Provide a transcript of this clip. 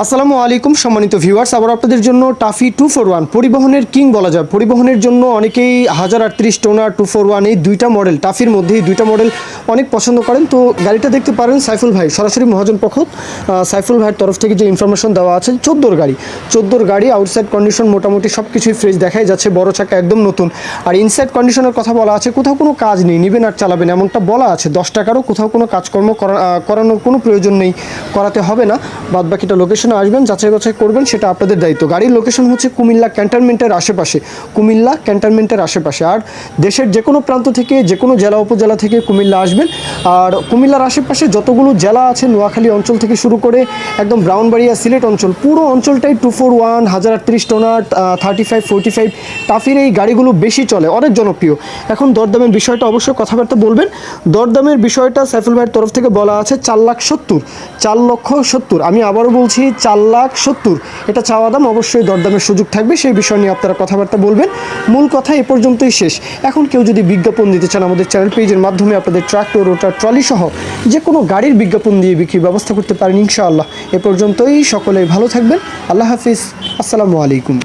আসসালামু আলাইকুম, সম্মানিত ভিউয়ার্স আবার আপনাদের জন্য টাফি টু ফোর ওয়ান পরিবহনের কিং বলা যায়। পরিবহনের জন্য অনেকেই হাজার আটত্রিশ টোনার টু ফোর ওয়ান এই দুইটা মডেল টাফির মধ্যে এই দুইটা মডেল অনেক পছন্দ করেন। তো গাড়িটা দেখতে পারেন সাইফুল ভাই, সরাসরি মহাজন পক্ষ সাইফুল ভাইয়ের তরফ থেকে যে ইনফরমেশন দেওয়া আছে, চোদ্দোর গাড়ি। চোদ্দোর গাড়ি আউটসাইড কন্ডিশন মোটামুটি সব কিছুই ফ্রেশ দেখাই যাচ্ছে, বড় চাকা একদম নতুন। আর ইনসাইড কন্ডিশনের কথা বলা আছে, কোথাও কোনো কাজ নেই, নেবেন আর চালাবেন, এমনটা বলা আছে। দশ টাকারও কোথাও কোনো কাজকর্ম করা- করানোর কোনো প্রয়োজন নেই, করাতে হবে না। বাদ বাকিটা লোকেশনে আসবেন, যাচাই বাছাই করবেন, সেটা আপনাদের দায়িত্ব। গাড়ির লোকেশন হচ্ছে কুমিল্লা ক্যান্টনমেন্টের আশেপাশে, কুমিল্লা ক্যান্টনমেন্টের আশেপাশে। আর দেশের যে কোনো প্রান্ত থেকে যে কোনো জেলা উপজেলা থেকে কুমিল্লা আসবেন। আর কুমিল্লার আশেপাশে যতগুলো জেলা আছে, নোয়াখালী অঞ্চল থেকে শুরু করে একদম ব্রাউনবাড়িয়া, সিলেট অঞ্চল, পুরো অঞ্চলটাই টু ফোর ওয়ান, হাজার আটত্রিশ টোনার থার্টি ফাইভ ফোর্টি ফাইভ টাফির এই গাড়িগুলো বেশি চলে, অনেক জনপ্রিয়। এখন দরদামের বিষয়টা অবশ্যই কথাবার্তা বলবেন। দরদামের বিষয়টা সাইফুল ভাইয়ের তরফ থেকে বলা আছে চার লাখ সত্তর, চার লক্ষ সত্তর। আমি আবারও বলছি চার লাখ সত্তর। এটা চাওয়া দাম অবশ্যই দরদামের সুযোগ থাকবে, সেই বিষয় নিয়ে আপনারা কথাবার্তা বলবেন। মূল কথা এ পর্যন্তই শেষ। এখন কেউ যদি বিজ্ঞাপন দিতে চান আমাদের চ্যানেল পেজের মাধ্যমে, আপনাদের ট্রাক্টর, রোটার, ট্রলি সহ যে কোনো গাড়ির বিজ্ঞাপন দিয়ে বিক্রির ব্যবস্থা করতে পারেন ইনশাআল্লাহ। এ পর্যন্তই সকলেই ভালো থাকবেন। আল্লাহ হাফিজ। আসসালামু আলাইকুম।